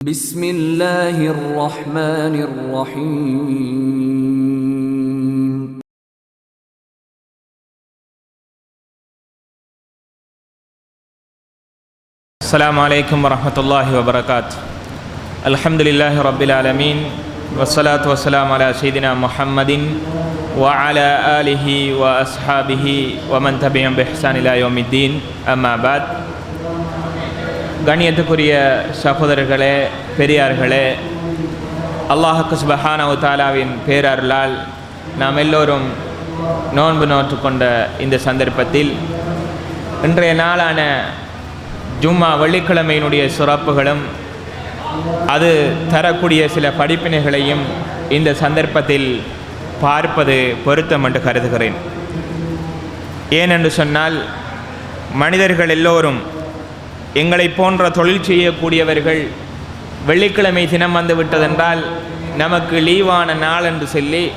بسم الله الرحمن الرحيم. السلام عليكم ورحمة الله وبركاته. الحمد لله رب العالمين والصلاة والسلام على سيدنا محمد وعلى آله وأصحابه ومن تبعهم بإحسان إلى يوم الدين. أما بعد கண்ணியத்துக்குரிய சகோதரர்களே பெரியார்களே அல்லாஹக்கு சுபஹானவு தாலாவின் பேரருளால் நாம் எல்லோரும் நோன்பு நோற்று கொண்ட இந்த சந்தர்ப்பத்தில் இன்றைய நாளான ஜும்மா வெள்ளிக்கிழமையினுடைய சிறப்புகளும் அது தரக்கூடிய சில படிப்பினைகளையும் இந்த சந்தர்ப்பத்தில் பார்ப்பது பொருத்தம் என்று கருதுகிறேன். ஏனென்று சொன்னால் மனிதர்கள் எல்லோரும் எங்களை போன்ற தொழில் செய்யக்கூடியவர்கள் வெள்ளிக்கிழமை தினம் வந்து விட்டதென்றால் நமக்கு லீவான நாள் என்று சொல்லி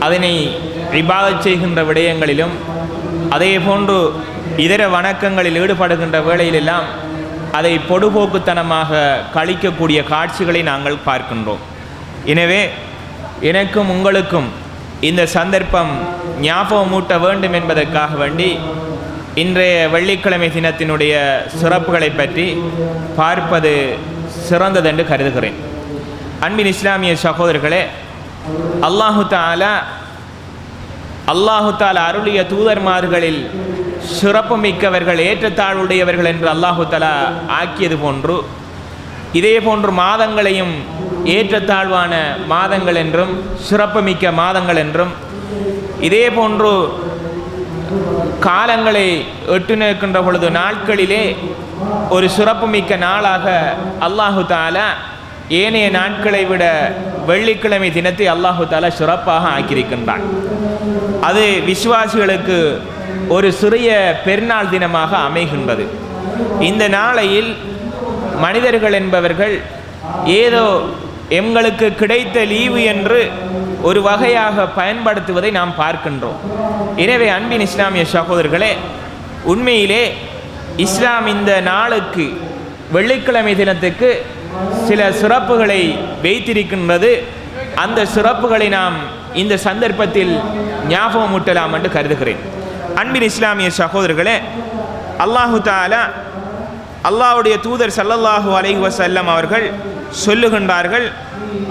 அதனை இபாதத் செய்கின்ற விடயங்களிலும் அதே போன்று இதர வணக்கங்களில் ஈடுபடுகின்ற வேளையிலெல்லாம் அதை பொடுபோக்குத்தனமாக கழிக்கக்கூடிய காட்சிகளை நாங்கள் பார்க்கின்றோம். எனவே எனக்கும் உங்களுக்கும் இந்த சந்தர்ப்பம் ஞாபகமூட்ட வேண்டும் என்பதற்காக வேண்டி இன்றைய வெள்ளிக்கிழமை தினத்தினுடைய சிறப்புகளை பற்றி பார்ப்பது சிறந்ததென்று கருதுகிறேன். அன்பின் இஸ்லாமிய சகோதரர்களே அல்லாஹு தாலா அல்லாஹு தாலா அருளிய தூதர்மார்களில் சிறப்பு மிக்கவர்கள் ஏற்றத்தாழ்வுடையவர்கள் என்று அல்லாஹு தாலா ஆக்கியது போன்று இதே போன்று மாதங்களையும் ஏற்றத்தாழ்வான மாதங்கள் என்றும் சிறப்புமிக்க மாதங்கள் என்றும் இதே போன்று காலங்களை எட்டு நிற்கின்ற பொழுது நாட்களிலே ஒரு சிறப்புமிக்க நாளாக அல்லாஹு தாலா ஏனைய நாட்களை விட வெள்ளிக்கிழமை தினத்தை அல்லாஹு தாலா சிறப்பாக ஆக்கியிருக்கின்றான். அது விசுவாசிகளுக்கு ஒரு சிறிய பெருநாள் தினமாக அமைகின்றது. இந்த நாளையில் மனிதர்கள் என்பவர்கள் ஏதோ எங்களுக்கு கிடைத்த லீவு என்று ஒரு வகையாக பயன்படுத்துவதை நாம் பார்க்கின்றோம். எனவே அன்பின் இஸ்லாமிய சகோதரர்களே உண்மையிலே இஸ்லாம் இந்த நாளுக்கு வெள்ளிக்கிழமை தினத்துக்கு சில சிறப்புகளை வைத்திருக்கின்றது. அந்த சிறப்புகளை நாம் இந்த சந்தர்ப்பத்தில் ஞாபகம் ஊட்டலாம் என்று கருதுகிறேன். அன்பின் இஸ்லாமிய சகோதரர்களே அல்லாஹு தாலா அல்லாஹுடைய தூதர் சல்லல்லாஹு அலைஹி வசல்லம் அவர்கள் சொல்லுகின்றார்கள்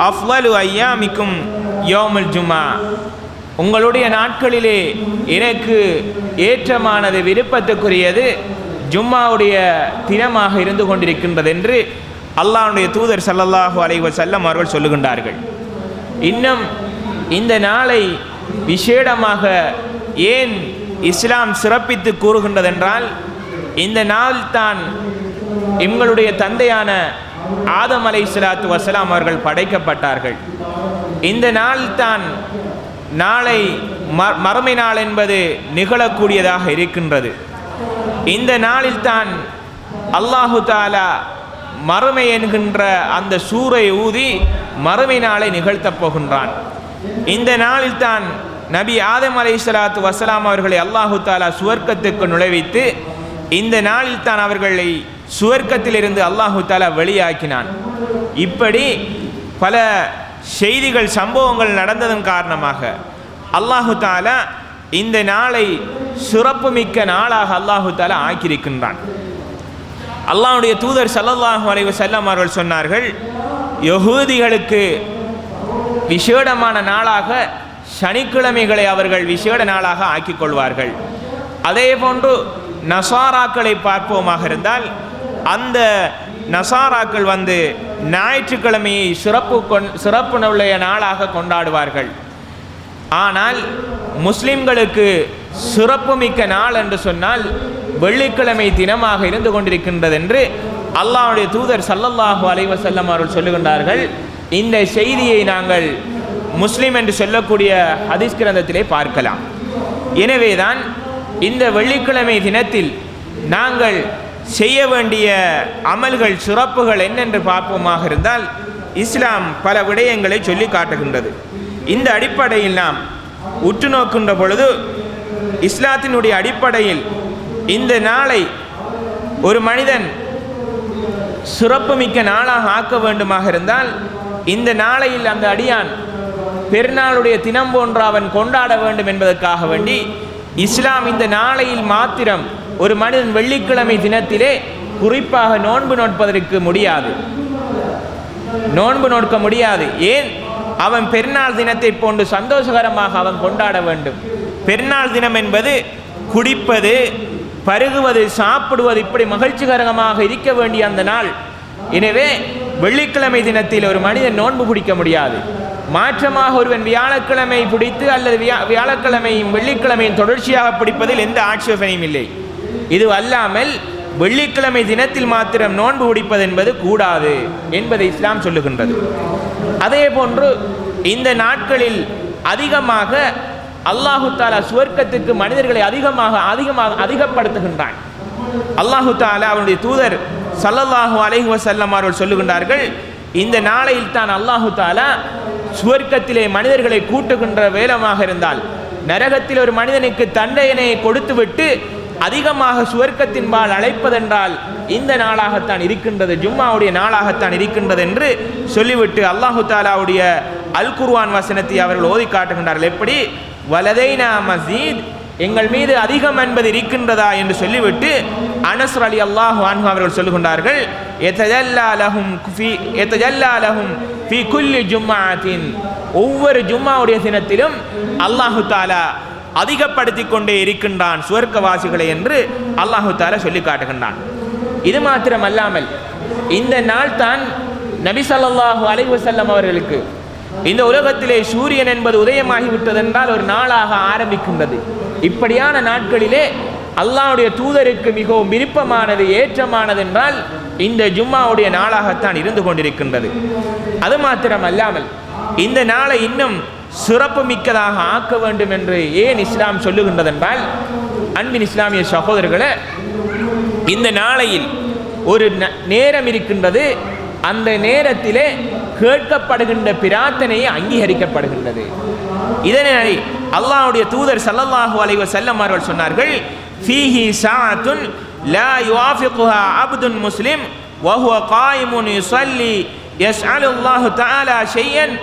அஃவலு ஐயாமிக்கும் யோமுல் ஜும்மா உங்களுடைய நாட்களிலே எனக்கு ஏற்றமானது விருப்பத்துக்குரியது ஜும்மாவுடைய தினமாக இருந்து கொண்டிருக்கின்றது என்று அல்லாஹ்வுடைய தூதர் சல்லல்லாஹு அலைவ செல்லம் அவர்கள் சொல்லுகின்றார்கள். இன்னும் இந்த நாளை விசேடமாக ஏன் இஸ்லாம் சிறப்பித்து கூறுகின்றதென்றால் இந்த நாள் தான் எங்களுடைய தந்தையான ஆதம் அலை சலாத்து வசலாம் அவர்கள் படைக்கப்பட்டார்கள். இந்த நாள் தான் நாளை மறுமை நாள் என்பது நிகழக்கூடியதாக இருக்கின்றது. இந்த நாளில் தான் அல்லாஹு தாலா மறுமை என்கின்ற அந்த சூறை ஊதி மறுமை நாளை நிகழ்த்தப் போகின்றான். இந்த நாளில் தான் நபி ஆதம் அலை சலாத்து வசலாம் அவர்களை அல்லாஹு தாலா சுவர்க்கத்துக்கு நுழைவித்து இந்த நாளில் தான் அவர்களை சுவர்க்கத்திலிருந்து அல்லாஹு தாலா வெளியாக்கினான். இப்படி பல செய்திகள் சம்பவங்கள் நடந்ததன் காரணமாக அல்லாஹு தாலா இந்த நாளை சிறப்புமிக்க நாளாக அல்லாஹு தாலா ஆக்கியிருக்கின்றான். அல்லாஹுடைய தூதர் சல்லல்லாஹு அலைஹி செல்லம் அவர்கள் சொன்னார்கள் யகூதிகளுக்கு விசேடமான நாளாக சனிக்கிழமைகளை அவர்கள் விசேட நாளாக ஆக்கிக் கொள்வார்கள் அதே போன்று நசாராக்களை பார்ப்போமாக இருந்தால் அந்த நசாராக்கள் வந்து ஞாயிற்றுக்கிழமையை சிறப்பு கொண் சிறப்பு நாளாக கொண்டாடுவார்கள். ஆனால் முஸ்லிம்களுக்கு சிறப்புமிக்க நாள் என்று சொன்னால் வெள்ளிக்கிழமை தினமாக இருந்து கொண்டிருக்கின்றது என்று அல்லாவுடைய தூதர் சல்லல்லாஹு அலைவசல்லம் அவர்கள் சொல்லுகின்றார்கள். இந்த செய்தியை நாங்கள் முஸ்லீம் என்று சொல்லக்கூடிய ஹதீஸ் கிரந்தத்திலே பார்க்கலாம். எனவேதான் இந்த வெள்ளிக்கிழமை தினத்தில் நாங்கள் செய்ய வேண்டிய அமல்கள் சிறப்புகள் என்னென்று பார்ப்போமாக இருந்தால் இஸ்லாம் பல விடயங்களை சொல்லி காட்டுகின்றது. இந்த அடிப்படையில் நாம் உற்று நோக்கின்ற பொழுது இஸ்லாத்தினுடைய அடிப்படையில் இந்த நாளை ஒரு மனிதன் சிறப்புமிக்க நாளாக ஆக்க வேண்டுமாக இருந்தால் இந்த நாளையில் அந்த அடியான் பெருநாளுடைய தினம் போன்று அவன் கொண்டாட வேண்டும் என்பதற்காக வேண்டி இஸ்லாம் இந்த நாளையில் மாத்திரம் ஒரு மனிதன் வெள்ளிக்கிழமை தினத்திலே குறிப்பாக நோன்பு நோட்பதற்கு முடியாது. நோன்பு நோட்க முடியாது. ஏன்? அவன் பெருநாள் தினத்தை போன்று சந்தோஷகரமாக அவன் கொண்டாட வேண்டும். பெருநாள் தினம் என்பது குடிப்பது பருகுவது சாப்பிடுவது இப்படி மகிழ்ச்சிகரமாக இருக்க வேண்டிய அந்த நாள். எனவே வெள்ளிக்கிழமை தினத்தில் ஒரு மனிதன் நோன்பு பிடிக்க முடியாது. மாற்றமாக ஒருவன் வியாழக்கிழமை பிடித்து அல்லது வியா வியாழக்கிழமையும் வெள்ளிக்கிழமையும் தொடர்ச்சியாக பிடிப்பதில் எந்த ஆட்சேபனையும் இல்லை. இது அல்லாமல் வெள்ளிக்கிழமை தினத்தில் மாத்திரம் நோன்பு பிடிப்பது என்பது கூடாது என்பதை இஸ்லாம் சொல்லுகின்றது. அதே போன்று இந்த நாட்களில் அதிகமாக அல்லாஹு தாலா சுவர்க்கத்துக்கு மனிதர்களை அதிகமாக அதிகமாக அதிகப்படுத்துகின்றான். அல்லாஹு தாலா அவனுடைய தூதர் சல்லல்லாஹு அலைஹு வசல்லம் அவர்கள் சொல்லுகின்றார்கள் இந்த நாளையில் தான் அல்லாஹு தாலா சுவர்க்கத்திலே மனிதர்களை கூட்டுகின்ற வேலமாக இருந்தால் நரகத்தில் ஒரு மனிதனுக்கு தண்டனையை கொடுத்துவிட்டு அதிகமாக சுவர்க்கத்தின்பால் அழைப்பதென்றால் இந்த நாளாகத்தான் இருக்கின்றது ஜும்மாவுடைய நாளாகத்தான் இருக்கின்றது என்று சொல்லிவிட்டு அல்லாஹு தாலாவுடைய அல் குர்வான் வசனத்தை அவர்கள் ஓதி காட்டுகின்றார்கள். எப்படி? வலதைனா மசீத் எங்கள் மீது அதிகம் என்பது இருக்கின்றதா என்று சொல்லிவிட்டு அனஸ்ர் அலி அல்லாஹு அன்ஹு அவர்கள் சொல்லுகின்றார்கள் எதஜல்லா லஹும் ஃபி எத்தஜல்லா லஹும் ஃபி குல்லி ஜும்மாத்தின் ஒவ்வொரு ஜும்மாவுடைய தினத்திலும் அல்லாஹு தாலா அதிகப்படுத்தி கொண்டே இருக்கின்றான் சுவர்க்கவாசிகளை என்று அல்லாஹு தால சொல்லி காட்டுகின்றான். இது மாத்திரம் அல்லாமல் இந்த நாள் தான் நபி ஸல்லல்லாஹு அலைவசல்லம் அவர்களுக்கு இந்த உலகத்திலே சூரியன் என்பது உதயமாகிவிட்டதென்றால் ஒரு நாளாக ஆரம்பிக்கின்றது. இப்படியான நாட்களிலே அல்லாஹ்வுடைய தூதருக்கு மிகவும் விருப்பமானது ஏற்றமானது என்றால் இந்த ஜும்மாவுடைய நாளாகத்தான் இருந்து கொண்டிருக்கின்றது. அது மாத்திரம் அல்லாமல் இந்த நாளை இன்னும் சிறப்பு மிக்கதாக ஆக்க வேண்டும் என்று ஏன் இஸ்லாம் சொல்லுகின்றதென்றால் அன்பின் இஸ்லாமிய சகோதரர்களே இந்த நாளையில் ஒரு ந- நேரம் இருக்கின்றது அந்த நேரத்திலே கேட்கப்படுகின்ற பிரார்த்தனையை அங்கீகரிக்கப்படுகின்றது. இதனை அல்லாஹ்வுடைய தூதர் சல்லல்லாஹு அலைஹி செல்லம் அவர்கள் சொன்னார்கள் ஃபீஹி சாத்துன் லா யுவாஃபிகுஹா அப்துன் முஸ்லிம் வஹுவ காயிமுன் யுஸல்லி யஸ்அலுல்லாஹு தஆலா ஷையன்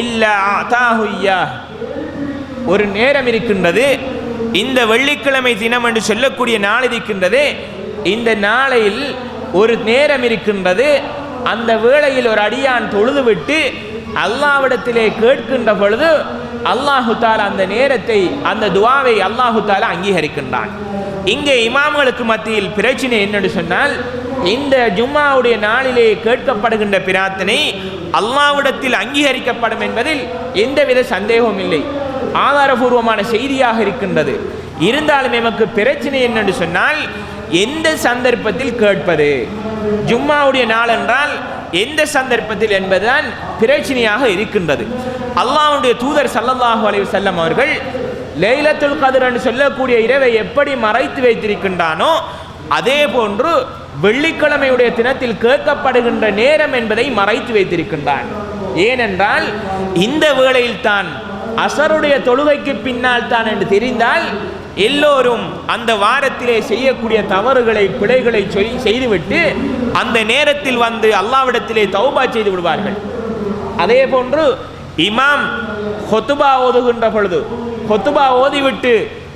இல்லா தாஹுய்யா ஒரு நேரம் இருக்கின்றது இந்த வெள்ளிக்கிழமை தினம் என்று சொல்லக்கூடிய நாள் இருக்கின்றது இந்த நாளையில் ஒரு நேரம் இருக்கின்றது அந்த வேளையில் ஒரு அடியான் தொழுதுவிட்டு அல்லாவிடத்திலே கேட்கின்ற பொழுது அல்லாஹு தாலா அந்த நேரத்தை அந்த துவாவை அல்லாஹு தாலா அங்கீகரிக்கின்றான். இங்கே இமாம்களுக்கு மத்தியில் பிரச்சனை என்னென்னு சொன்னால் இந்த ஜும்மாவுடைய நாளிலே கேட்கப்படுகின்ற பிரார்த்தனை அல்லாவிடத்தில் அங்கீகரிக்கப்படும் என்பதில் எந்தவித சந்தேகமும் இல்லை. ஆதாரபூர்வமான செய்தியாக இருக்கின்றது. இருந்தாலும் எமக்கு பிரச்சனை என்னென்னு சொன்னால் எந்த சந்தர்ப்பத்தில் கேட்பது? ஜும்மாவுடைய நாள் என்றால் எந்த சந்தர்ப்பத்தில் என்பதுதான் பிரச்சனையாக இருக்கின்றது. அல்லாவுடைய தூதர் சல்லல்லாஹு அலைவு செல்லம் அவர்கள் லைலத்துல் கதிர் என்று சொல்லக்கூடிய இரவை எப்படி மறைத்து வைத்திருக்கின்றானோ அதே போன்று வெள்ளிக்கிழமையுடைய தினத்தில் கேட்கப்படுகின்ற நேரம் என்பதை மறைத்து வைத்திருக்கின்றான். ஏனென்றால் இந்த வேளையில் தான் அசருடைய தொழுகைக்கு பின்னால் தான் என்று தெரிந்தால் எல்லோரும் அந்த வாரத்திலே செய்யக்கூடிய தவறுகளை பிழைகளை சொல்லி செய்துவிட்டு அந்த நேரத்தில் வந்து அல்லாவிடத்திலே தௌபா செய்து விடுவார்கள். அதே போன்று இமாம் ஹொத்துபா ஓதுகின்ற பொழுது ஹொத்துபா ஓதிவிட்டு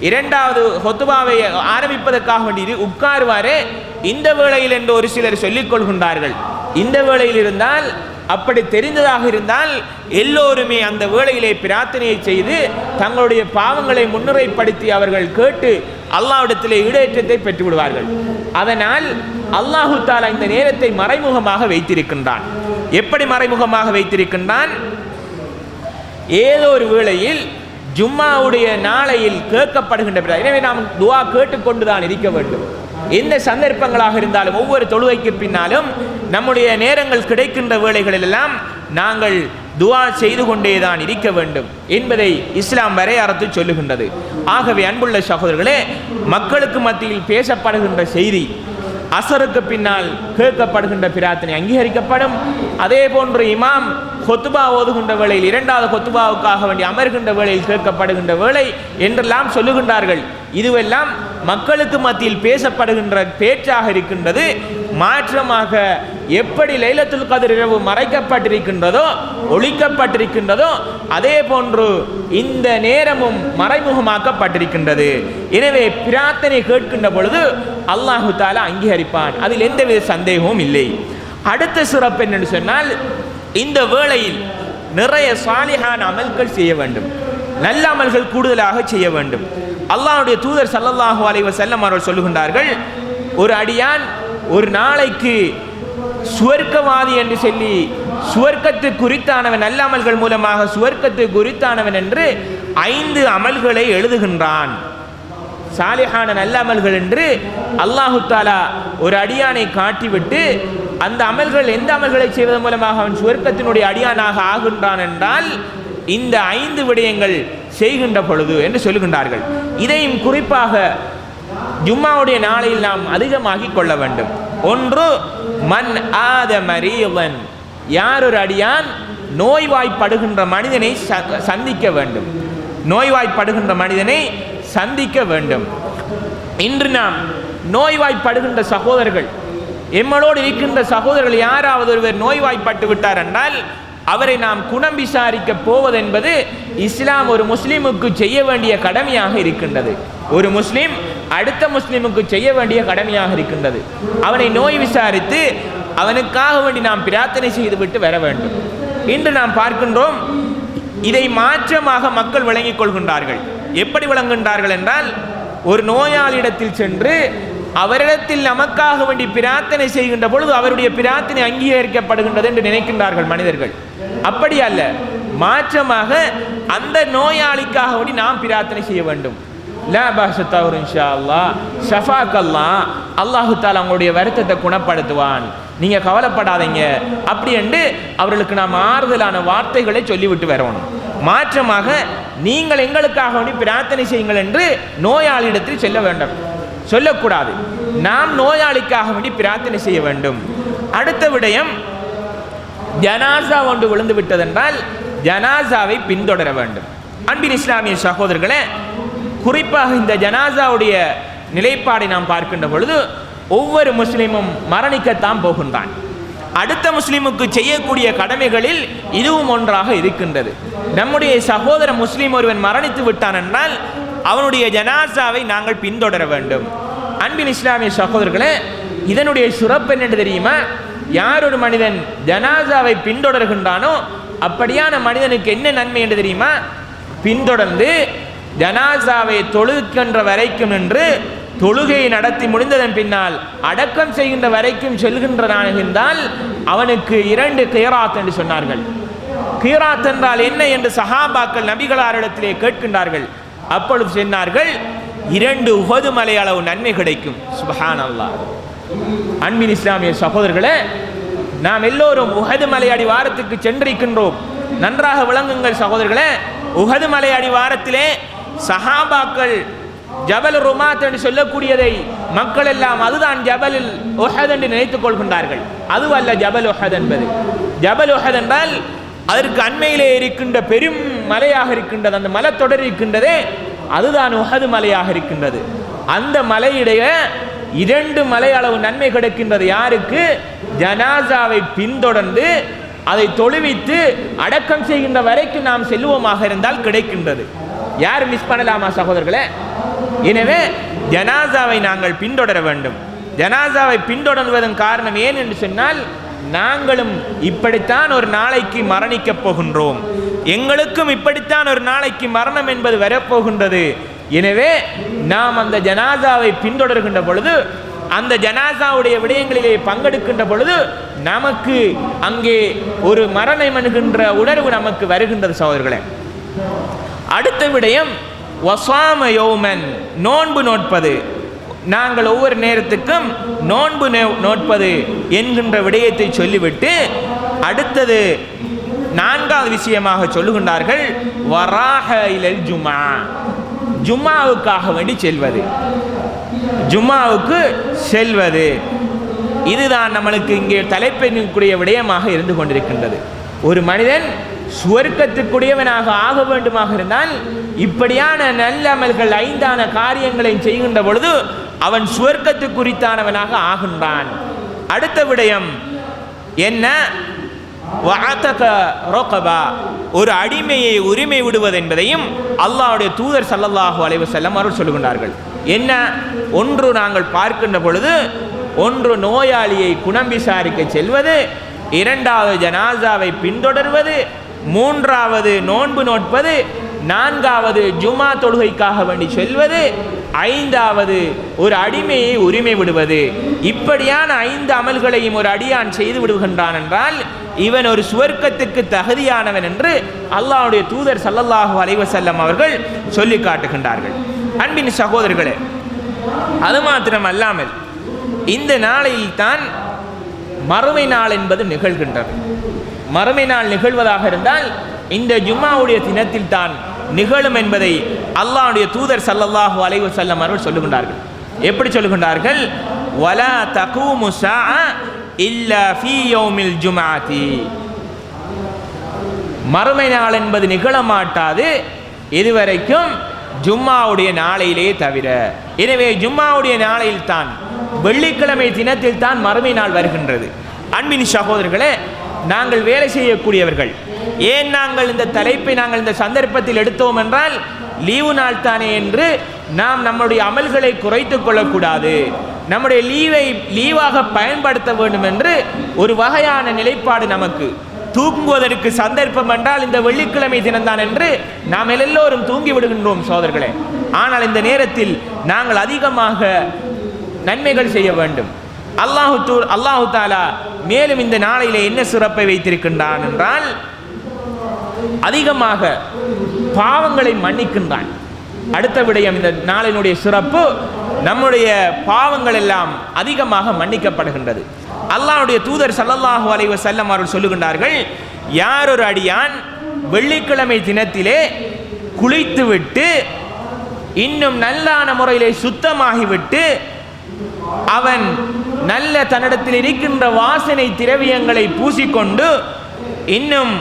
இரண்டாவது ஹொத்துபாவை ஆரம்பிப்பதற்காக வேண்டி உட்காருவாரே. இந்த வேளையில் என்று ஒரு சிலர் சொல்லிக் கொள்கின்றார்கள். இந்த வேளையில் இருந்தால் அப்படி தெரிந்ததாக இருந்தால் எல்லோருமே அந்த வேளையிலே பிரார்த்தனையை செய்து தங்களுடைய பாவங்களை முன்னுரைப்படுத்தி அவர்கள் கேட்டு அல்லாவிடத்திலே ஈடேற்றத்தை பெற்று விடுவார்கள் அதனால் அல்லாஹு தாலா இந்த நேரத்தை மறைமுகமாக வைத்திருக்கின்றான். எப்படி மறைமுகமாக வைத்திருக்கின்றான்? ஏதோ ஒரு வேளையில் ஜும்மாவுடைய நாளையில் கேட்கப்படுகின்ற எனவே நாம் துவா கேட்டுக்கொண்டுதான் இருக்க வேண்டும். எந்த சந்தர்ப்பங்களாக இருந்தாலும் ஒவ்வொரு தொழுகைக்கு பின்னாலும் நம்முடைய நேரங்கள் கிடைக்கின்ற வேளைகளிலெல்லாம் நாங்கள் துவா செய்து கொண்டே தான் இருக்க வேண்டும் என்பதை இஸ்லாம் வரையறுத்து சொல்லுகின்றது. ஆகவே அன்புள்ள சகோதரர்களே மக்களுக்கு மத்தியில் பேசப்படுகின்ற செய்தி அசருக்கு பின்னால் கேட்கப்படுகின்ற பிரார்த்தனை அங்கீகரிக்கப்படும். அதே போன்று இமாம் கொத்துபா ஓதுகின்ற வேளையில் இரண்டாவது கொத்துபாவுக்காக வேண்டி அமர்கின்ற வேளையில் கேட்கப்படுகின்ற வேளை என்றெல்லாம் சொல்லுகின்றார்கள். இதுவெல்லாம் மக்களுக்கு மத்தியில் பேசப்படுகின்ற பேச்சாக இருக்கின்றது. மாற்றமாக எப்படி லைலத்துல் கதிர் இரவு மறைக்கப்பட்டிருக்கின்றதோ ஒழிக்கப்பட்டிருக்கின்றதோ அதே போன்று இந்த நேரமும் மறைமுகமாக்கப்பட்டிருக்கின்றது. எனவே பிரார்த்தனை கேட்கின்ற பொழுது அல்லாஹு தாலா அங்கீகரிப்பான். அதில் எந்தவித சந்தேகமும் இல்லை. அடுத்த சிறப்பு என்னன்னு சொன்னால் இந்த வேளையில் நிறைய சாலிகான அமல்கள் செய்ய வேண்டும். நல்ல அமல்கள் கூடுதலாக செய்ய வேண்டும். அல்லாஹுடைய தூதர் சல்லல்லாஹு அலைவர் செல்லம் அவர்கள் சொல்லுகின்றார்கள் ஒரு அடியான் ஒரு நாளைக்கு சுவர்க்கவாதி என்று சொல்லி சுவர்க்கத்து குறித்தானவன் நல்ல அமல்கள் மூலமாக சுவர்க்கத்து குறித்தானவன் என்று ஐந்து அமல்களை எழுதுகின்றான். சாலிஹான நல்ல அமல்கள் என்று அல்லாஹு தாலா ஒரு அடியானை காட்டிவிட்டு அந்த அமல்கள் எந்த அமல்களை செய்வதன் மூலமாக அவன் சுவர்க்கத்தினுடைய அடியானாக ஆகின்றான் என்றால் இந்த ஐந்து விடயங்கள் செய்கின்ற பொழுது என்று சொல்லுகின்றார்கள். இதையும் குறிப்பாக ஜும்மாவுடைய நாளையில் நாம் அதிகமாகி கொள்ள வேண்டும். ஒன்று மன் ஆத மரியவன் யார் ஒரு அடியான்? நோய்வாய்ப்படுகின்ற மனிதனை ச- சந்திக்க வேண்டும். நோய்வாய்ப்படுகின்ற மனிதனை சந்திக்க வேண்டும். இன்று நாம் நோய்வாய்ப்படுகின்ற சகோதரர்கள் எம்மளோடு இருக்கின்ற சகோதரர்கள் யாராவது ஒருவர் நோய்வாய்ப்பட்டு விட்டார் என்றால் அவரை நாம் குணம் விசாரிக்க போவதென்பது இஸ்லாம் ஒரு முஸ்லீமுக்கு செய்ய வேண்டிய கடமையாக இருக்கின்றது. ஒரு முஸ்லீம் அடுத்த முஸ்லிமுக்கு செய்ய வேண்டிய கடமையாக இருக்கின்றது. அவனை நோய் விசாரித்து அவனுக்காக வேண்டி நாம் பிரார்த்தனை செய்துவிட்டு வர வேண்டும். இன்று நாம் பார்க்கின்றோம் இதை மாற்றமாக மக்கள் விளங்கிக் கொள்கின்றார்கள். எப்படி விளங்குகின்றார்கள் என்றால் ஒரு நோயாளியிடத்தில் சென்று அவரிடத்தில் நமக்காக வேண்டி பிரார்த்தனை செய்கின்ற பொழுது அவருடைய பிரார்த்தனை அங்கீகரிக்கப்படுகின்றது என்று நினைக்கின்றார்கள் மனிதர்கள். அப்படி அல்ல மாற்றமாக அந்த நோயாளிக்காக வேண்டி நாம் பிரார்த்தனை செய்ய வேண்டும். லா பாஷத்தவர் இன்ஷா அல்லாஹ் ஷஃபாக்கெல்லாம் அல்லாஹு தாலா அவங்களுடைய வருத்தத்தை குணப்படுத்துவான். நீங்க கவலைப்படாதீங்க. அப்படி என்று அவர்களுக்கு நாம் ஆறுதலான வார்த்தைகளை சொல்லிவிட்டு வரணும். மாற்றமாக நீங்கள் எங்களுக்காக வேண்டி பிரார்த்தனை செய்யுங்கள் என்று நோயாளியிடத்தில் செல்ல வேண்டும். சொல்லக்கூடாது. நாம் நோயாளிக்காக வேண்டி பிரார்த்தனை செய்ய வேண்டும். அடுத்த விடயம் ஜனாசா ஒன்று விழுந்து விட்டதென்றால் ஜனாசாவை பின்தொடர வேண்டும். அன்பின் இஸ்லாமிய சகோதரர்களே குறிப்பாக இந்த ஜனாசாவுடைய நிலைப்பாடை நாம் பார்க்கின்ற பொழுது ஒவ்வொரு முஸ்லீமும் மரணிக்கத்தான் போகின்றான். அடுத்த முஸ்லீமுக்கு செய்யக்கூடிய கடமைகளில் இதுவும் ஒன்றாக இருக்கின்றது. நம்முடைய சகோதர முஸ்லீம் ஒருவன் மரணித்து விட்டான் என்றால் அவனுடைய ஜனாசாவை நாங்கள் பின்தொடர வேண்டும். அன்பின் இஸ்லாமிய சகோதரர்களே இதனுடைய சிறப்பு என்னென்று தெரியுமா? யார் ஒரு மனிதன் ஜனாசாவை பின்தொடர்கின்றானோ அப்படியான மனிதனுக்கு என்ன நன்மை என்று தெரியுமா? பின்தொடர்ந்து ஜனாசாவை தொழுகின்ற வரைக்கும் நின்று தொழுகையை நடத்தி முடிந்ததன் பின்னால் அடக்கம் செய்கின்ற வரைக்கும் செல்கின்றனாக இருந்தால் அவனுக்கு இரண்டு கீராத் என்று சொன்னார்கள். கீராத் என்றால் என்ன என்று சஹாபாக்கள் நபிகளாரிடத்திலே கேட்கின்றார்கள். அப்பொழுது சொன்னார்கள் இரண்டு உகது மலை அளவு நன்மை கிடைக்கும். சுபஹான் அல்லா அன்பின் இஸ்லாமிய சகோதரர்களே நாம் எல்லோரும் உகது மலை அடிவாரத்துக்கு சென்றிருக்கின்றோம். நன்றாக விளங்குங்கள் சகோதரர்களே உகது மலை அடிவாரத்திலே சஹாபாக்கள் ஜபல் ருமாத் என்று சொல்லக்கூடியதை மக்கள் எல்லாம் அதுதான் ஜபலில் ஒஹத் என்று நினைத்துக் கொள்கின்றார்கள். அதுவல்ல ஜபல் ஒஹத் என்பது. ஜபல் ஒஹத் என்றால் அதற்கு அண்மையிலே இருக்கின்ற பெரும் மலையாக இருக்கின்றது. அந்த மலைத்தொடர் இருக்கின்றதே அதுதான் உஹது மலையாக இருக்கின்றது. அந்த மலையுடைய இரண்டு மலை அளவு நன்மை கிடைக்கின்றது. யாருக்கு? ஜனாசாவை பின்தொடர்ந்து அதை தொழுவித்து அடக்கம் செய்கின்ற வரைக்கும் நாம் செல்வோமாக இருந்தால் கிடைக்கின்றது. யார் மிஸ் பண்ணலாமா சகோதரர்களே? எனவே ஜனாசாவை நாங்கள் பின்தொடர வேண்டும். ஜனாசாவை பின்தொடர்வதன் காரணம் ஏன் என்று சொன்னால் நாங்களும் இப்படித்தான் ஒரு நாளைக்கு மரணிக்கப் போகின்றோம். எங்களுக்கும் இப்படித்தான் ஒரு நாளைக்கு மரணம் என்பது வரப்போகின்றது. எனவே நாம் அந்த ஜனாசாவை பின்தொடர்கின்ற பொழுது அந்த ஜனாசாவுடைய விடயங்களிலே பங்கெடுக்கின்ற பொழுது நமக்கு அங்கே ஒரு மரணம் என்கின்ற உணர்வு நமக்கு வருகின்றது சகோதரர்களே. அடுத்த விடயம் ஒசாம யோமன் நோன்பு நோட்பது. நாங்கள் ஒவ்வொரு நேரத்துக்கும் நோன்பு நோ- நோட்பது என்கின்ற விடயத்தை சொல்லிவிட்டு அடுத்தது நான்காவது விஷயமாக சொல்லுகின்றார்கள் வராக இலல் ஜுமா ஜும்மாவுக்காக வேண்டி செல்வது. ஜும்மாவுக்கு செல்வது. இதுதான் நம்மளுக்கு இங்கே தலைப்பெண்ணக்கூடிய விடயமாக இருந்து கொண்டிருக்கின்றது. ஒரு மனிதன் சுவர்க்கத்துக்குரியவனாக ஆக வேண்டுமாக இருந்தால் இப்படியான நல்ல அமல்கள் ஐந்தான காரியங்களை செய்கின்ற பொழுது அவன் சுவர்க்கத்து குறித்தானவனாக ஆகின்றான். அடுத்த விடயம் என்ன? ஒரு அடிமையை உரிமை விடுவது என்பதையும் அல்லாவுடைய தூதர் சல்லல்லாஹு அலைவு செல்லம் அவர்கள் சொல்கின்றார்கள் என்ன? ஒன்று நாங்கள் பார்க்கின்ற பொழுது ஒன்று நோயாளியை குணம் விசாரிக்க செல்வது இரண்டாவது ஜனாசாவை பின்தொடர்வது மூன்றாவது நோன்பு நோட்பது நான்காவது ஜுமா தொழுகைக்காக வேண்டி செல்வது ஐந்தாவது ஒரு அடிமையை உரிமை விடுவது. இப்படியான ஐந்து அமல்களையும் ஒரு அடியான் செய்து விடுகின்றான் என்றால் இவன் ஒரு சுவர்க்கத்துக்கு தகுதியானவன் என்று அல்லாவுடைய தூதர் சல்லல்லாஹு அலைவசல்லம் அவர்கள் சொல்லி காட்டுகின்றார்கள். அன்பின் சகோதரர்களே அது மாத்திரம் அல்லாமல் இந்த நாளில் தான் மறுமை நாள் என்பது நிகழ்கின்றது. மறுமை நாள் நிகழ்வதாக இருந்தால் இந்த ஜும்மாவுடைய தினத்தில் தான் நிகழும் என்பதை அல்லாஹுடைய தூதர் சல்லல்லாஹு அலைவு செல்லம் அவர்கள் சொல்லுகின்றார்கள். எப்படி சொல்லுகின்றார்கள்? வலா தகூமு முசா இல்லா ஃபீ யௌமில் ஜும்ஆத்தி மறுமை நாள் என்பது நிகழமாட்டாது இதுவரைக்கும் ஜும்மாவுடைய நாளையிலே தவிர. எனவே ஜும்மாவுடைய நாளையில் தான் வெள்ளிக்கிழமை தினத்தில் தான் மறுமை நாள் வருகின்றது. அன்பின் சகோதரர்களே நாங்கள் வேலை செய்யக்கூடியவர்கள். ஏன் நாங்கள் இந்த தலைப்பை நாங்கள் இந்த சந்தர்ப்பத்தில் எடுத்தோம் என்றால் லீவு நாள் தானே என்று நாம் நம்முடைய அமல்களை குறைத்து கொள்ளக்கூடாது. நம்முடைய லீவை லீவாக பயன்படுத்த வேண்டும் என்று ஒரு வகையான நிலைப்பாடு நமக்கு. தூங்குவதற்கு சந்தர்ப்பம் என்றால் இந்த வெள்ளிக்கிழமை தினம்தான் என்று நாம் எல்லோரும் தூங்கி விடுகின்றோம் சோதர்களே. ஆனால் இந்த நேரத்தில் நாங்கள் அதிகமாக நன்மைகள் செய்ய வேண்டும். அல்லாஹு தூ அல்லாஹு தாலா மேலும் இந்த நாளையிலே என்ன சிறப்பை வைத்திருக்கின்றான் என்றால் அதிகமாக பாவங்களை மன்னிக்கின்றான். அடுத்த விடயம் இந்த நாளினுடைய சிறப்பு நம்முடைய பாவங்கள் எல்லாம் அதிகமாக மன்னிக்கப்படுகின்றது. அல்லாஹ்வுடைய தூதர் சல்லல்லாஹு அலைவ செல்லம் அவர்கள் சொல்லுகின்றார்கள் யார் ஒரு அடியான் வெள்ளிக்கிழமை தினத்திலே குளித்துவிட்டு இன்னும் நல்லான முறையிலே சுத்தமாகிவிட்டு அவன் நல்ல தன்னிடத்தில் இருக்கின்ற வாசனை திரவியங்களை பூசிக்கொண்டு இன்னும்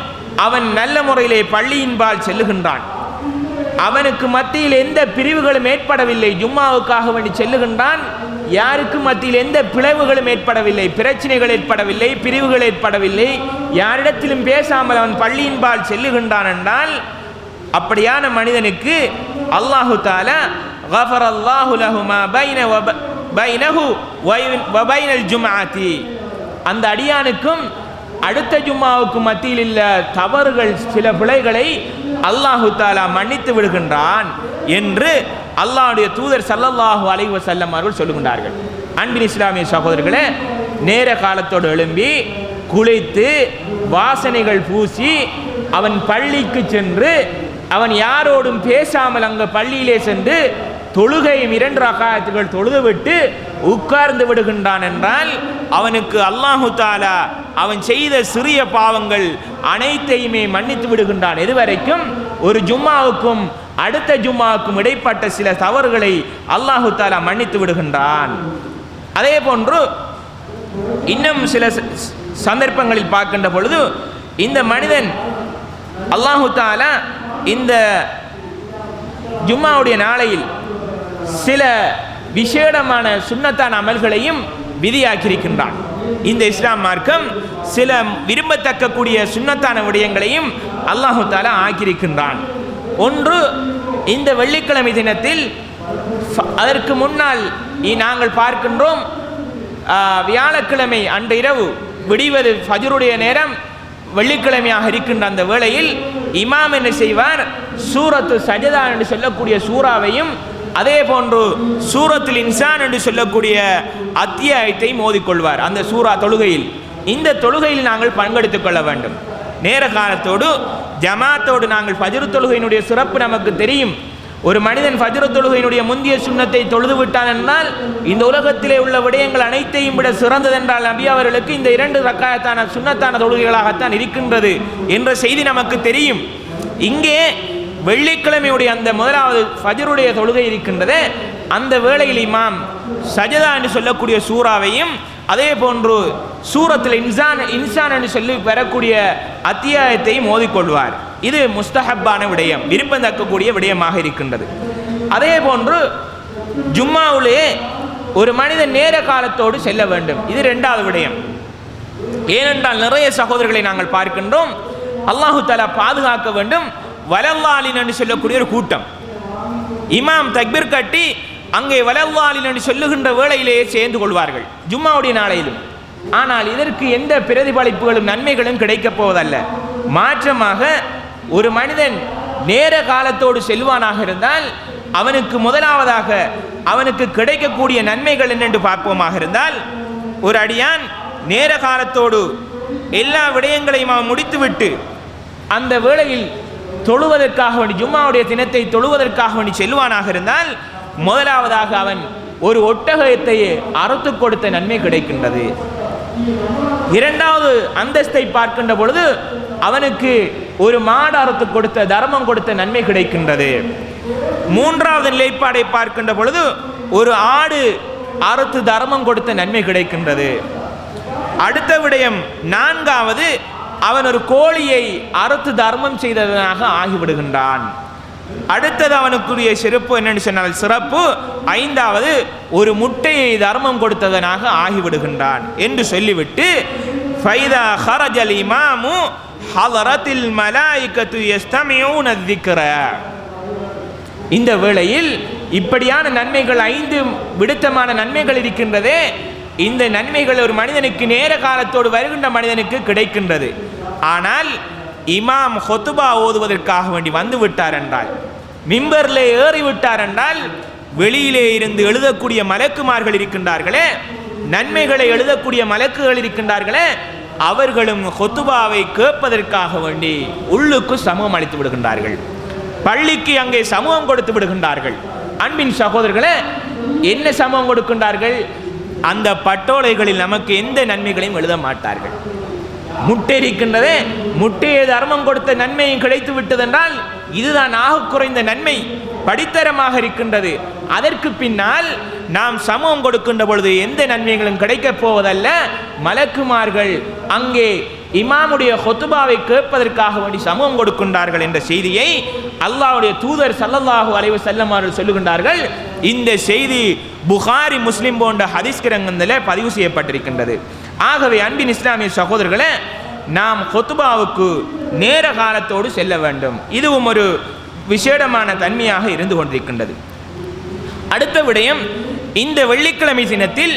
அவன் நல்ல முறையிலே பள்ளியின்பால் செல்லுகின்றான் அவனுக்கு மத்தியில் எந்த பிரிவுகளும் ஏற்படவில்லை ஜும்மாவுக்காக வேண்டி செல்லுகின்றான் யாருக்கு மத்தியில் எந்த பிளவுகளும் ஏற்படவில்லை பிரச்சனைகள் ஏற்படவில்லை பிரிவுகள் ஏற்படவில்லை யாரிடத்திலும் பேசாமல் அவன் பள்ளியின்பால் செல்லுகின்றான் என்றால் அப்படியான மனிதனுக்கு அல்லாஹு தாலா غفر الله له ما بين பைனஹு வபைனல் ஜுமாத்தி அந்த அடியானுக்கும் அடுத்த ஜும்மாவுக்கு மத்தியில் உள்ள தவறுகள் சில பிழைகளை அல்லாஹு தாலா மன்னித்து விடுகின்றான் என்று அல்லாஹுடைய தூதர் சல்லல்லாஹு அலைஹி வசல்லம் அவர்கள் சொல்லுகின்றார்கள். அன்பின் இஸ்லாமிய சகோதரர்களே நேர காலத்தோடு எழும்பி குளித்து வாசனைகள் பூசி அவன் பள்ளிக்கு சென்று அவன் யாரோடும் பேசாமல் அங்கே பள்ளியிலே சென்று தொழுகையும் இரண்டு ரகாயத்துகள் தொழுதுவிட்டு உட்கார்ந்து விடுகின்றான் என்றால் அவனுக்கு அல்லாஹு தாலா அவன் செய்த சிறிய பாவங்கள் அனைத்தையுமே மன்னித்து விடுகின்றான். எதுவரைக்கும் ஒரு ஜும்மாவுக்கும் அடுத்த ஜும்மாவுக்கும் இடைப்பட்ட சில தவறுகளை அல்லாஹு தாலா மன்னித்து விடுகின்றான். அதே போன்று இன்னும் சில சந்தர்ப்பங்களில் பார்க்கின்ற பொழுது இந்த மனிதன் அல்லாஹு தாலா இந்த ஜும்மாவுடைய நாளையில் சில விசேடமான சுண்ணத்தான அமல்களையும் விதியாக்கியிருக்கின்றான். இந்த இஸ்லாம் மார்க்கம் சில விரும்பத்தக்கக்கூடிய சுன்னத்தான விடயங்களையும் அல்லாஹு தாலா ஆக்கியிருக்கின்றான். ஒன்று இந்த வெள்ளிக்கிழமை தினத்தில் அதற்கு முன்னால் நாங்கள் பார்க்கின்றோம் வியாழக்கிழமை அன்று இரவு விடிவது ஃபஜருடைய நேரம் வெள்ளிக்கிழமையாக இருக்கின்ற அந்த வேளையில் இமாம் என்ன செய்வார்? சூரத்து சஜதா என்று சொல்லக்கூடிய சூறாவையும் அதே போன்று சூரத்தில் இன்சான் என்று சொல்லக்கூடிய அத்தியாயத்தை மோதிக்கொள்வார். அந்த சூரா தொழுகையில். இந்த தொழுகையில் நாங்கள் பங்கெடுத்துக் கொள்ள வேண்டும். நேர காலத்தோடு ஜமாத்தோடு நாங்கள் பஜிரு தொழுகையினுடைய சிறப்பு நமக்கு தெரியும். ஒரு மனிதன் ஃபஜ்ரு தொழுகையினுடைய முந்திய சுண்ணத்தை தொழுது விட்டான் என்றால் இந்த உலகத்திலே உள்ள விடயங்கள் அனைத்தையும் விட சிறந்ததென்றால் நபி அவர்களுக்கு இந்த இரண்டு ரக்காயத்தான சுண்ணத்தான தொழுகைகளாகத்தான் இருக்கின்றது என்ற செய்தி நமக்கு தெரியும். இங்கே வெள்ளிக்கிழமையுடைய அந்த முதலாவது ஃபஜருடைய தொழுகை இருக்கின்றது அந்த வேளையில் இமாம் சஜதா என்று சொல்லக்கூடிய சூறாவையும் அதே போன்று சூரத்தில் இன்சான் இன்சான் என்று சொல்லி பெறக்கூடிய அத்தியாயத்தையும் மோதிக்கொள்வார் இது முஸ்தஹப்பான விடயம் விருப்பந்தக்கக்கூடிய விடயமாக இருக்கின்றது. அதே போன்று ஜும்மாவிலே ஒரு மனிதன் நேர காலத்தோடு செல்ல வேண்டும். இது ரெண்டாவது விடயம். ஏனென்றால் நிறைய சகோதரர்களை நாங்கள் பார்க்கின்றோம். அல்லாஹு தலா பாதுகாக்க வேண்டும். வலல்லாலின் என்று சொல்லக்கூடிய ஒரு கூட்டம். இமாம் தக்பீர் கட்டி அங்கே வலல்லாலின் என்று சொல்லுகின்ற வேளையிலேயே சேர்ந்து கொள்வார்கள் ஜும்மாவுடைய நாளையிலும். ஆனால் இதற்கு எந்த பிரதிபலிப்புகளும் நன்மைகளும் கிடைக்கப் போவதல்ல. மாற்றமாக ஒரு மனிதன் நேர காலத்தோடு செல்வானாக இருந்தால் அவனுக்கு முதலாவதாக அவனுக்கு கிடைக்கக்கூடிய நன்மைகள் என்னென்று பார்ப்போமாக இருந்தால் ஒரு அடியான் நேர காலத்தோடு எல்லா விடயங்களையும் அவன் முடித்துவிட்டு அந்த வேளையில் தொழுவதற்காக வேண்டி ஜும்மாவுடைய தினத்தை தொழுவதற்காக வேண்டி செல்வானாக இருந்தால் முதலாவதாக அவன் ஒரு ஒட்டகத்தை அறுத்து கொடுத்த நன்மை கிடைக்கின்றது. இரண்டாவது அந்தஸ்தை பார்க்கின்ற பொழுது அவனுக்கு ஒரு மாடு அறுத்து கொடுத்த தர்மம் கொடுத்த நன்மை கிடைக்கின்றது. மூன்றாவது நிலைப்பாடை பார்க்கின்ற பொழுது ஒரு ஆடு அறுத்து தர்மம் கொடுத்த நன்மை கிடைக்கின்றது. அடுத்த விடயம் நான்காவது அவன் ஒரு கோழியை அறுத்து தர்மம் செய்தவனாக ஆகிவிடுகின்றான். அடுத்தது அவனுக்குரிய சிறப்பு என்னென்னு சொன்னால் சிறப்பு ஐந்தாவது ஒரு முட்டையை தர்மம் கொடுத்தவனாக ஆகிவிடுகின்றான் என்று சொல்லிவிட்டு ஃபைதா ஹரஜல் இமாமு ஹலரத்தில் மலாய்கத்து யஸ்தமியூன திக்ர இந்த வேளையில் இப்படியான நன்மைகள் ஐந்து விடுத்தமான நன்மைகள் இருக்கின்றதே இந்த நன்மைகள் ஒரு மனிதனுக்கு நேர காலத்தோடு வருகின்ற மனிதனுக்கு கிடைக்கின்றது. ஆனால் இமாம் ஹொத்துபா ஓதுவதற்காக வேண்டி வந்து விட்டார் என்றால் மிம்பரில் ஏறி விட்டார் என்றால் வெளியிலே இருந்து எழுதக்கூடிய மலக்குமார்கள் இருக்கின்றார்களே நன்மைகளை எழுதக்கூடிய மலக்குகள் இருக்கின்றார்களே அவர்களும் ஹொத்துபாவை கேட்பதற்காக வேண்டி உள்ளுக்கு சமூகம் அளித்து விடுகின்றார்கள். பள்ளிக்கு அங்கே சமூகம் கொடுத்து விடுகின்றார்கள். அன்பின் சகோதரர்களே என்ன சமூகம் கொடுக்கின்றார்கள்? அந்த பட்டோலைகளில் நமக்கு எந்த நன்மைகளையும் எழுத மாட்டார்கள். முட்டிருக்கின்றது. முட்டையை தர்மம் கொடுத்த நன்மையும் கிடைத்து விட்டதென்றால் இதுதான் ஆக குறைந்த நன்மை. படித்தரமாக இருக்கின்றது. அதற்கு பின்னால் நாம் சமூகம் கொடுக்கின்ற பொழுது எந்த நன்மைகளும் கிடைக்கப் போவதல்ல. மலக்குமார்கள் அங்கே இமாமுடைய ஹொத்துபாவை கேட்பதற்காக வேண்டி சமூகம் கொடுக்கின்றார்கள் என்ற செய்தியை அல்லாஹ்வுடைய தூதர் சல்லல்லாஹு அலைவு வஸல்லம் அவர்கள் சொல்லுகின்றார்கள். இந்த செய்தி புகாரி முஸ்லிம் போன்ற ஹதீஸ் கிரங்கத்தில் பதிவு செய்யப்பட்டிருக்கின்றது. ஆகவே அன்பின் இஸ்லாமிய சகோதரர்களை நாம் கொத்துபாவுக்கு நேர காலத்தோடு செல்ல வேண்டும். இதுவும் ஒரு விசேடமான தன்மையாக இருந்து கொண்டிருக்கின்றது. அடுத்த விடயம் இந்த வெள்ளிக்கிழமை தினத்தில்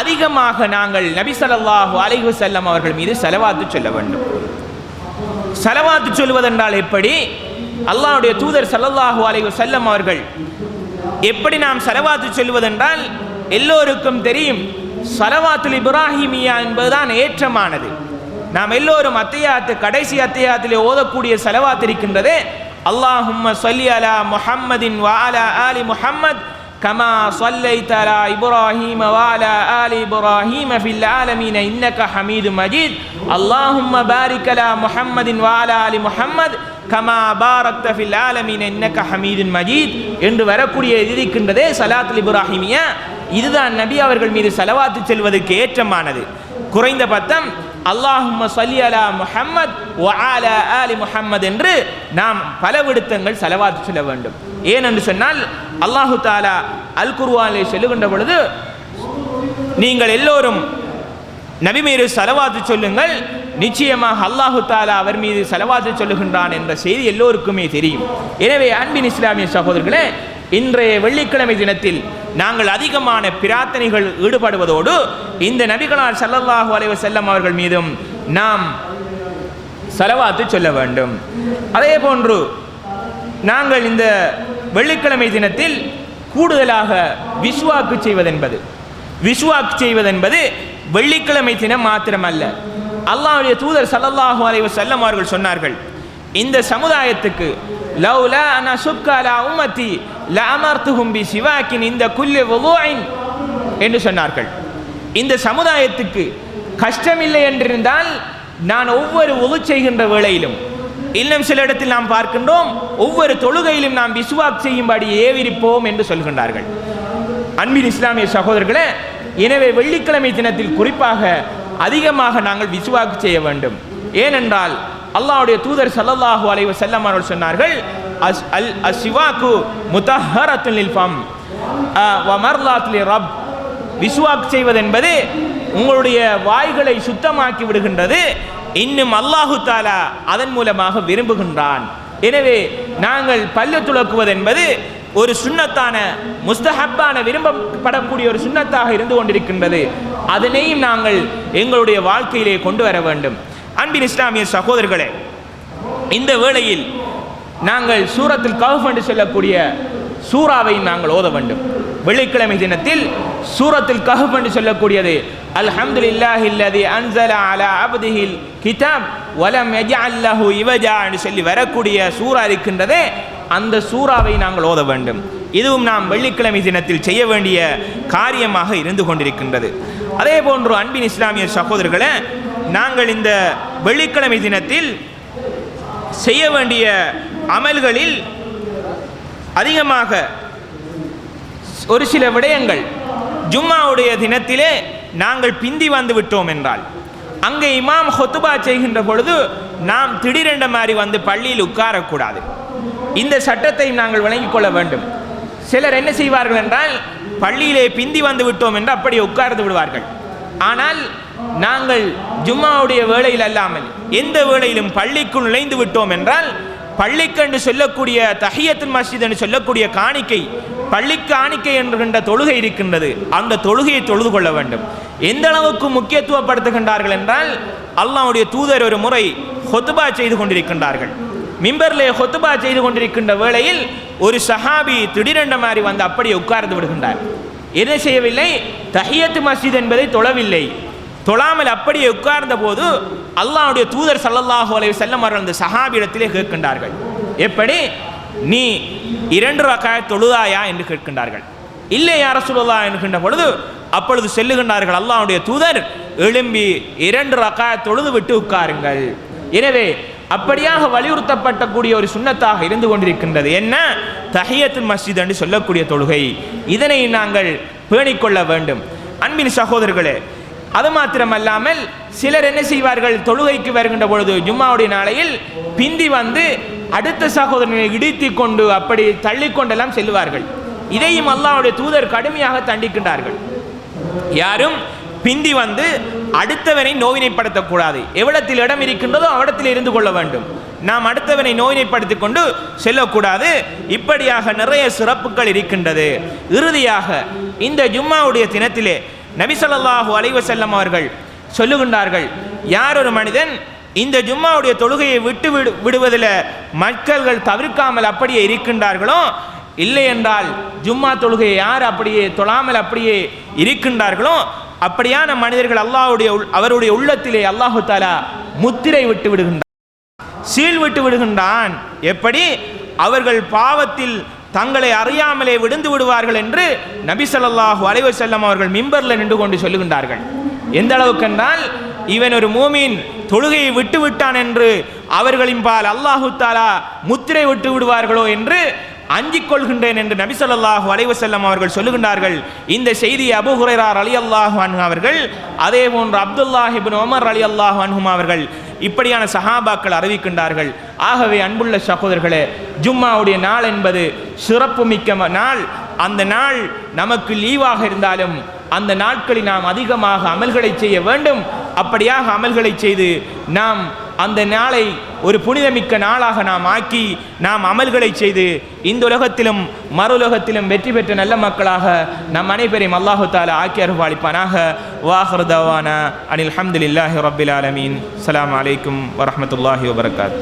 அதிகமாக நாங்கள் நபி ஸல்லல்லாஹு அலைஹி வஸல்லம் அவர்கள் மீது செலவாத்து சொல்ல வேண்டும். செலவாத்து சொல்வதென்றால் எப்படி? அல்லாஹுடைய தூதர் சல்லல்லாஹு அலைஹு செல்லம் அவர்கள் எப்படி நாம் செலவாத்து சொல்வதென்றால் எல்லோருக்கும் தெரியும் சலவாத்துல் இப்ராஹிமியா என்பதுதான் ஏற்றமானது நாம் எல்லோரும் அத்தையாத்து கடைசி அத்தையாத்திலே ஓதக்கூடிய செலவாத்து இருக்கின்றதே அல்லாஹும்ம சொல்லி அலா முஹம்மதின் வாலா ஆலி முஹம்மத் كما صليت على إبراهيم وعلى آل إبراهيم في العالمين إنك حميد مجيد اللهم بارك على محمد وعلى آل محمد கமா பாரக்த ஃபில் ஆலமீன் இன்னக ஹமீதுன் மஜீத் என்று வரக்கூடிய இது இருக்கின்றதே சலாத்துல் இப்ராஹிமியா இதுதான் நபி அவர்கள் மீது செலவாத்து செல்வதற்கு ஏற்றமானது. குறைந்த பத்தம் அல்லாஹும் சொல்லி அலா முஹம்மத் ஆலா அலி முஹம்மத் என்று நாம் பல விடுத்தங்கள் செலவாத்து சொல்ல வேண்டும். ஏனென்று சொன்னால் அல்லாஹு தாலா அல் குர்வானை சொல்லுகின்ற பொழுது நீங்கள் எல்லோரும் நபி மீது செலவாத்து சொல்லுங்கள் நிச்சயமாக அல்லாஹு தாலா அவர் மீது செலவாத்து சொல்லுகின்றான் என்ற செய்தி எல்லோருக்குமே தெரியும். எனவே அன்பின் இஸ்லாமிய சகோதரர்களே இன்றைய வெள்ளிக்கிழமை தினத்தில் நாங்கள் அதிகமான பிரார்த்தனைகள் ஈடுபடுவதோடு இந்த நபிகளார் சல்லல்லாஹு அலைவ செல்லம் அவர்கள் மீதும் நாம் செலவாத்து சொல்ல வேண்டும். அதே போன்று நாங்கள் இந்த வெள்ளிக்கிழமை தினத்தில் கூடுதலாக விஸ்வாக்கு செய்வதென்பது விஸ்வாக்கு செய்வதென்பது வெள்ளிக்கிழமை தினம் மாத்திரமல்ல. அல்லாவுடைய தூதர் சல்லல்லாஹு அலைவ செல்லம் அவர்கள் சொன்னார்கள் இந்த சமுதாயத்துக்கு லவ்லா அன சுக்கலா உம்மத்தி லஅமர்த்துஹும் பி சிவாக்கின் இந்த குல்லி வுதுஇன் என்று சொன்னார்கள். இந்த சமுதாயத்துக்கு கஷ்டமில்லை என்றிருந்தால் நான் ஒவ்வொரு ஒது செய்கின்ற வேளையிலும் இன்னும் சில இடத்தில் நாம் பார்க்கின்றோம் ஒவ்வொரு தொழுகையிலும் நாம் விசுவாக் செய்யும்படி ஏவிரிப்போம் என்று சொல்கின்றார்கள். அன்பின் இஸ்லாமிய சகோதரர்களே எனவே வெள்ளிக்கிழமை தினத்தில் குறிப்பாக அதிகமாக நாங்கள் விசுவாக்கு செய்ய வேண்டும். ஏனென்றால் அல்லாவுடைய தூதர் சல்லல்லாஹு அலைவர் செல்லம் அவர்கள் சொன்னார்கள் அல் அசிவாக்கு முத்தஹரத்துல் லில் ஃபம். வ ரப். விசுவாக் செய்வதென்பது உங்களுடைய வாய்களை சுத்தமாக்கி விடுகின்றது. இன்னும் அல்லாஹு தாலா அதன் மூலமாக விரும்புகின்றான். எனவே நாங்கள் பல்லு துளக்குவதென்பது ஒரு சுண்ணத்தான முஸ்தஹப்பான விரும்பப்படக்கூடிய ஒரு சுண்ணத்தாக இருந்து கொண்டிருக்கின்றது. அதனையும் நாங்கள் எங்களுடைய வாழ்க்கையிலே கொண்டு வர வேண்டும். அன்பின் இஸ்லாமிய சகோதரர்களே இந்த வேளையில் நாங்கள் சூரத்தில் கவுஃப் என்று சொல்லக்கூடிய சூறாவை நாங்கள் ஓத வேண்டும். வெள்ளிக்கிழமை தினத்தில் சூரத்தில் கஹப் என்று சொல்லக்கூடியது அல்ஹம்து இல்லாஹில்லதி அன்சல அலா அபதிஹில் கிதாப் வலம் எஜா லஹு இவஜா என்று சொல்லி வரக்கூடிய சூறா இருக்கின்றதே அந்த சூறாவை நாங்கள் ஓத வேண்டும். இதுவும் நாம் வெள்ளிக்கிழமை தினத்தில் செய்ய வேண்டிய காரியமாக இருந்து கொண்டிருக்கின்றது. அதே போன்று அன்பின் இஸ்லாமிய சகோதரர்களே நாங்கள் இந்த வெள்ளிக்கிழமை தினத்தில் செய்ய வேண்டிய அமல்களில் அதிகமாக ஒரு சில விடயங்கள் ஜும்மாவுடைய தினத்திலே நாங்கள் பிந்தி வந்து விட்டோம் என்றால் அங்கே இமாம் ஹொத்துபா செய்கின்ற பொழுது நாம் திடீரென்ற மாதிரி வந்து பள்ளியில் உட்காரக்கூடாது. இந்த சட்டத்தை நாங்கள் விளங்கிக் கொள்ள வேண்டும். சிலர் என்ன செய்வார்கள் என்றால் பள்ளியிலே பிந்தி வந்து விட்டோம் என்று அப்படியே உட்கார்ந்து விடுவார்கள். ஆனால் நாங்கள் ஜும்மாவுடைய வேளையில் அல்லாமல் எந்த வேளையிலும் பள்ளிக்குள் நுழைந்து விட்டோம் என்றால் பள்ளிக்கு என்று சொல்லக்கூடிய தஹியத்துல் மஸ்ஜித் என்று சொல்லக்கூடிய காணிக்கை பள்ளிக்கு காணிக்கை என்கின்ற தொழுகை இருக்கின்றது. அந்த தொழுகையை தொழுது கொள்ள வேண்டும். எந்த அளவுக்கு முக்கியத்துவப்படுத்துகின்றார்கள் என்றால் அல்லாவுடைய தூதர் ஒரு முறை ஹொத்துபா செய்து கொண்டிருக்கின்றார்கள். மிம்பர்லே ஹொத்துபா செய்து கொண்டிருக்கின்ற வேளையில் ஒரு சஹாபி திடீரென்ற மாதிரி வந்து அப்படியே உட்கார்ந்து விடுகின்றார். என்ன செய்யவில்லை? தஹியத்து மஸ்ஜித் என்பதை தொழவில்லை. தொழாமல் அப்படியே உட்கார்ந்த போது அல்லாவுடைய தூதர் சல்லல்லாஹு அலைய செல்லம் அவர்கள் அந்த சஹாபிடத்திலே கேட்கின்றார்கள். எப்படி? நீ இரண்டு ரக்காய தொழுதாயா என்று கேட்கின்றார்கள். இல்லை யார சொல்லலா என்கின்ற பொழுது அப்பொழுது செல்லுகின்றார்கள் அல்லாவுடைய தூதர் எழும்பி இரண்டு ரக்காய தொழுது விட்டு உட்காருங்கள். எனவே அப்படியாக வலியுறுத்தப்பட்டக்கூடிய ஒரு சுண்ணத்தாக இருந்து கொண்டிருக்கின்றது. என்ன? தஹியத்து மஸ்ஜித் என்று சொல்லக்கூடிய தொழுகை. இதனை நாங்கள் பேணிக்கொள்ள வேண்டும். அன்பின் சகோதரர்களே அது மாத்திரமல்லாமல் சிலர் என்ன செய்வார்கள்? தொழுகைக்கு வருகின்ற பொழுது ஜும்மாவுடைய நாளையில் பிந்தி வந்து அடுத்த சகோதரனை இடித்து கொண்டு அப்படி தள்ளிக்கொண்டெல்லாம் செல்வார்கள் இதையும் அல்லாவுடைய தூதர் கடுமையாக தண்டிக்கின்றார்கள். யாரும் பிந்தி வந்து அடுத்தவனை நோயினைப்படுத்தக்கூடாது. எவ்விடத்தில் இடம் இருக்கின்றதோ அவ்விடத்தில் இருந்து கொள்ள வேண்டும். நாம் அடுத்தவனை நோயினைப்படுத்தி கொண்டு செல்லக்கூடாது. இப்படியாக நிறைய சிறப்புகள் இருக்கின்றது. இறுதியாக இந்த ஜும்மாவுடைய தினத்திலே நபிசல்லாஹூ அலைவசல்லம் அவர்கள் சொல்லுகின்றார்கள் யார் ஒரு மனிதன் இந்த ஜும்மாவுடைய தொழுகையை விட்டு விடு விடுவதில் மக்கள்கள் தவிர்க்காமல் அப்படியே இருக்கின்றார்களோ? இல்லை என்றால் ஜும்மா தொழுகையை யார் அப்படியே தொழாமல் அப்படியே இருக்கின்றார்களோ? அப்படியான மனிதர்கள் அல்லாஹ்வுடைய உள்- அவருடைய உள்ளத்திலே அல்லாஹு தாலா முத்திரை விட்டு விடுகின்றான். சீல் விட்டு விடுகின்றான். எப்படி? அவர்கள் பாவத்தில் தங்களை அறியாமலே விழுந்து விடுவார்கள் என்று நபிசல்லாஹு அலைவர் செல்லம் அவர்கள் மிம்பரில் நின்று கொண்டு சொல்லுகின்றார்கள். எந்த அளவுக்கு என்றால் இவன் ஒரு மூமின் தொழுகையை விட்டு விட்டான் என்று அவர்களின் பால் அல்லாஹு தாலா முத்திரை விட்டு விடுவார்களோ என்று அஞ்சிக் கொள்கின்றேன் என்று நபிசல்லாஹு ஸல்லல்லாஹு செல்லம் அவர்கள் சொல்லுகின்றார்கள். இந்த செய்தியை அபூ அலி அல்லாஹு அன்ஹு அவர்கள் அதே போன்று அப்துல்லாஹிபின் ஒமர் அலி அல்லாஹு அன்ஹும் அவர்கள் இப்படியான சஹாபாக்கள் அறிவிக்கின்றார்கள். ஆகவே அன்புள்ள சகோதரர்களே ஜும்மாவுடைய நாள் என்பது சிறப்புமிக்க நாள். அந்த நாள் நமக்கு லீவாக இருந்தாலும் அந்த நாட்களில் நாம் அதிகமாக அமல்களை செய்ய வேண்டும். அப்படியாக அமல்களை செய்து நாம் அந்த நாளை ஒரு புனிதமிக்க நாளாக நாம் ஆக்கி நாம் அமல்களை செய்து இந்த உலகத்திலும் மறுலோகத்திலும் வெற்றி பெற்ற நல்ல மக்களாக நம் அனைவரையும் அல்லாஹு தாலா ஆக்கி அருள்வாளிப்பானாக. வாஹர் தவானா அனில் ஹம்துலில்லாஹி ரபில் ஆலமீன். அலாம் அலைக்கும் வரமத்துல்லாஹி வபரகாத்.